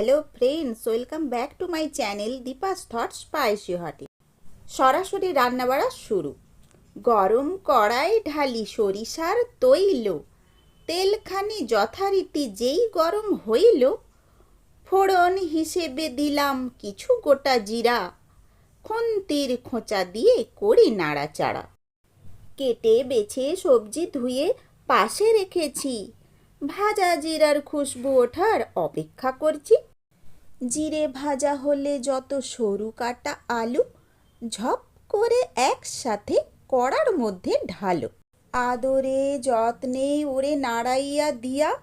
Hello friends, welcome back to my channel Deepa's thought spicy হটে। সরাসরি রান্নাবাড়া শুরু। গরম কড়াই ঢালি সরিষার তৈল। তেলখানি যথারীতি যেই গরম হইল, ফোড়ন হিসেবে দিলাম কিছু গোটা জিরা। খুন্তির খোঁচা দিয়ে করি নাড়াচাড়া। কেটে বেছে সবজি ধুয়ে পাশে রেখেছি। ভাজা জিরার খুশবু ওঠার অপেক্ষা করছি। জিরে ভাজা হলে যত সরু কাটা আলু, ঝপ করে একসাথে কড়ার মধ্যে ঢালো। আদরে যত্নে ওরে নাড়াইয়া দিয়া,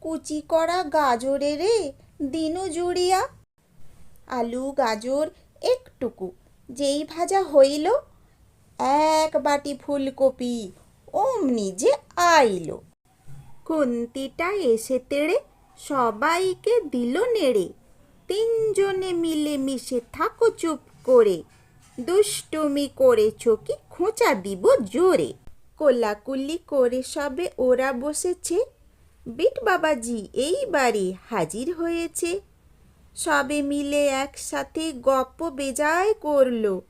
কুচি করা গাজরে রে দিনু জুড়িয়া। আলু, গাজর একটুকু যেই ভাজা হইল, এক বাটি ফুলকপি অমনি যে আইলো। কুন্তিটা এসে তেড়ে সবাইকে দিল নেড়ে। তিনজনে মিলে মিশে থাকো চুপ করে। দুষ্টুমি করেছ কি? খোঁচা দিব জোরে। কোলাকুলি করে সবে ওরা বসেছে। বিট বাবাজি এইবারে হাজির হয়েছে। সবে মিলে একসাথে গপ্প বেজায় করল।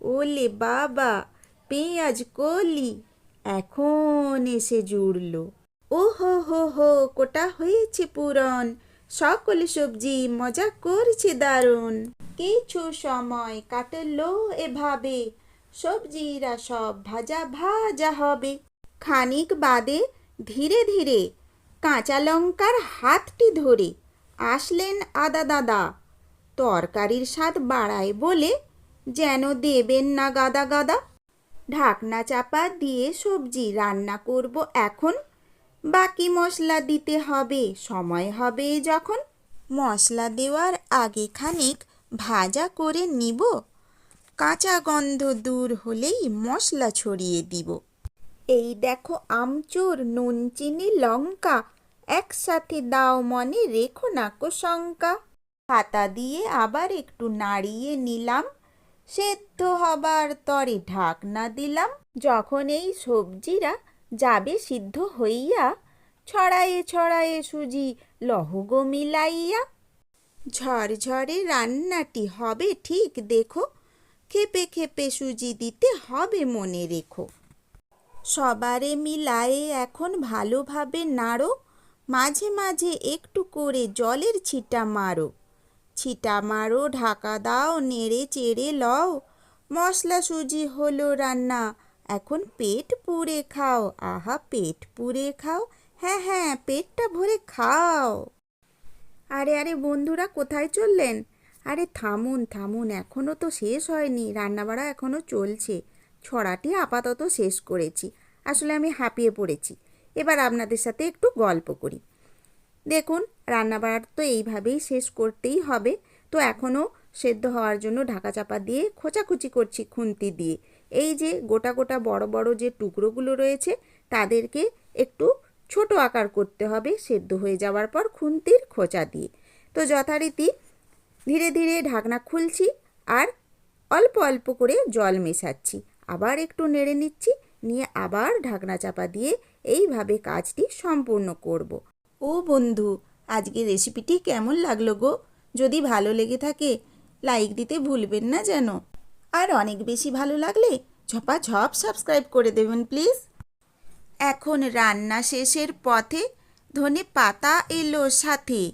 ওলে বাবা, পেঁয়াজ, কলি, এখন এসে জুড়লো। ও হো হো হো, কোটা হয়েছে পুরন। সকল সবজি মজা করছে দারুণ। কিছু সময় কাটলো এভাবে, সবজিরা সব ভাজা ভাজা হবে। খানিক বাদে ধীরে ধীরে কাঁচা লঙ্কার হাতটি ধরে আসলেন আদা দাদা। তরকারির স্বাদ বাড়ায় বলে, যেন দেবেন না গাদা গাদা। ঢাকনা চাপা দিয়ে সবজি রান্না করব এখন। বাকি মশলা দিতে হবে। সময় হবে যখন মশলা দেওয়ার আগে খানিক ভাজা করে নিব। কাঁচা গন্ধ দূর হলেই মশলা ছড়িয়ে দিব। এই দেখো আমচুর, নুন, চিনি, লঙ্কা একসাথে দাও মনে রেখো না শঙ্কা। হাতা দিয়ে আবার একটু নাড়িয়ে নিলাম। সেদ্ধ হবার তরে ঢাকনা দিলাম। যখন এই সবজিরা যাবে সিদ্ধ হইয়া ছড়ায়ে ছড়ায়ে সুজি লহগো মিলাইয়া। ঝরঝরে রান্নাটি হবে ঠিক, দেখো। খেপে খেপে সুজি দিতে হবে মনে রেখো। সবারে মিলায়ে এখন ভালোভাবে নাড়ো। মাঝে মাঝে একটু করে জলের ছিটা মারো। ছিটা মারো, ঢাকা দাও, নেড়ে চেড়ে লও। মশলা সুজি হলো রান্না। এখন পেট পুড়ে খাও। আহা, পেট পুড়ে খাও। হ্যাঁ হ্যাঁ পেটটা ভরে খাও। আরে আরে, বন্ধুরা, কোথায় চললেন? আরে, থামুন থামুন এখনও তো শেষ হয়নি, রান্নাবাড়া এখনও চলছে। ছড়াটি আপাতত শেষ করেছি, আসলে আমি হাঁপিয়ে পড়েছি। এবার আপনাদের সাথে একটু গল্প করি। দেখুন, রান্নাবাড়ার তো এইভাবেই শেষ করতেই হবে, তো এখনও সেদ্ধ হওয়ার জন্য ঢাকা চাপা দিয়ে খোঁচাখুচি করছি খুন্তি দিয়ে। এই যে গোটা গোটা বড় বড় যে টুকরোগুলো রয়েছে, তাদেরকে একটু ছোট আকার করতে হবে, সেদ্ধ হয়ে যাওয়ার পর খুন্তির খোঁচা দিয়ে। তো যথারীতি ধীরে ধীরে ঢাকনা খুলছি আর অল্প অল্প করে জল মেশাচ্ছি। আবার একটু নেড়ে নিচ্ছি, নিয়ে আবার ঢাকনা চাপা দিয়ে এইভাবে কাজটি সম্পূর্ণ করব। ও বন্ধু আজকে রেসিপিটি কেমন লাগল গো? যদি ভালো লেগে থাকে, লাইক দিতে ভুলবেন না যেন। আর অনেক বেশি ভালো লাগলে ঝপা ঝপ সাবস্ক্রাইব করে দেবেন প্লিজ। এখন রান্না শেষের পথে ধনে পাতা এলো সাথে।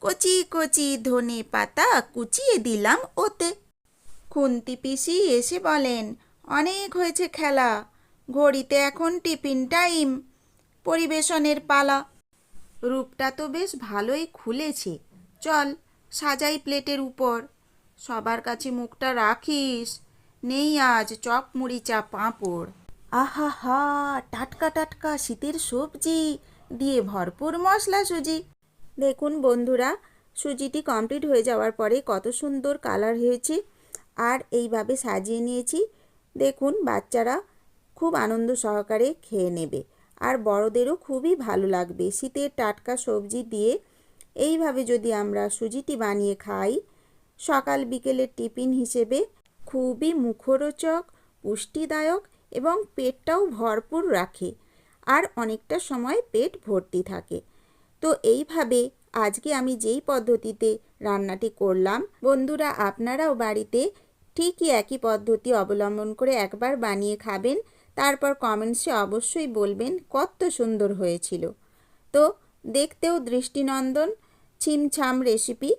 কচি কচি ধনে পাতা কুচিয়ে দিলাম ওতে। খুন্তি পিসি এসে বলেন, অনেক হয়েছে খেলা। ঘড়িতে এখন টিফিন টাইম। পরিবেশনের পালা। রূপটা তো বেশ ভালোই খুলেছে। চল, সাজাই প্লেটের উপর। সবার কাছে মুখটা রাখিস। নেই আজ চপ মুড়ি চা পাঁপড়। আহা হা টাটকা টাটকা শীতের সবজি দিয়ে ভরপুর মশলা সুজি। দেখুন বন্ধুরা, সুজিটি কমপ্লিট হয়ে যাওয়ার পরে কত সুন্দর কালার হয়েছে। আর এইভাবে সাজিয়ে নিয়েছি। দেখুন, বাচ্চারা খুব আনন্দ সহকারে খেয়ে নেবে। আর বড়দেরও খুবই ভালো লাগবে শীতের টাটকা সবজি দিয়ে। এইভাবে যদি আমরা সুজিটি বানিয়ে খাই, সকাল বিকেলের টিফিন হিসেবে খুবই মুখরোচক, পুষ্টিদায়ক এবং পেটটাও ভরপুর রাখে আর অনেকটা সময় পেট ভর্তি থাকে। তো এইভাবে আজকে আমি যেই পদ্ধতিতে রান্নাটি করলাম, বন্ধুরা আপনারাও বাড়িতে ঠিকই একই পদ্ধতি অবলম্বন করে একবার বানিয়ে খাবেন, তারপর কমেন্টসে অবশ্যই বলবেন কত সুন্দর হয়েছিল। তো দেখতেও দৃষ্টিনন্দন, ছিমছাম রেসিপি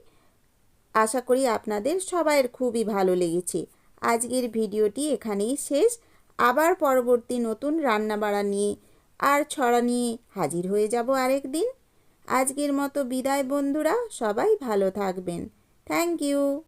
আশা করি আপনাদের সবাইয়ের খুবই ভালো লেগেছে। আজকের ভিডিওটি এখানেই শেষ। আবার পরবর্তী নতুন রান্নাবাড়া নিয়ে আর ছড়া নিয়ে হাজির হয়ে যাব আরেক দিন। আজকের মতো বিদায় বন্ধুরা, সবাই ভালো থাকবেন। Thank you